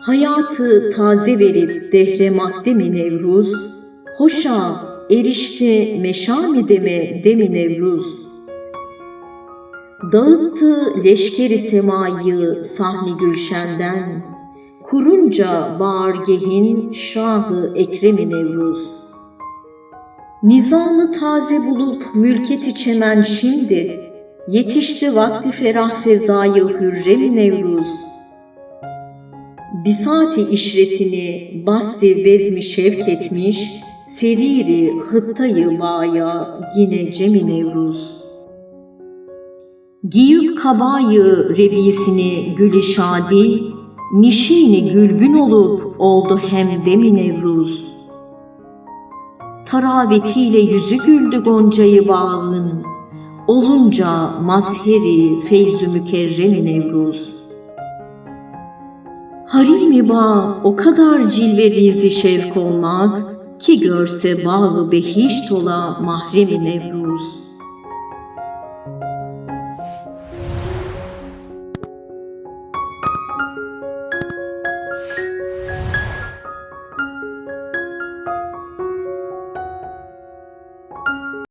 Hayatı taze verip dehre makdemi Nevruz, Hoşa erişti meşami deme demi Nevruz. Dağıttı leşkeri semayı sahni gülşenden, Kurunca bağırgehin şahı Ekremi Nevruz. Nizamı taze bulup mülketi çemen şimdi, Yetişti vakti ferah fezayı hürremi Nevruz. Bisati işretini basti vezmi şevk etmiş, seriri hıttayı baya yine cemi Nevruz. Giyip kabayı rebisini gülü şadi, nişini gülbün olup oldu hem demi Nevruz. Taravetiyle yüzü güldü goncayı bağın, olunca mazheri feyzü mükerremi Nevruz. Haril miba o kadar cilve rizi şevk olmak ki görse bağı behiş tola mahremi Nevruz. Müzik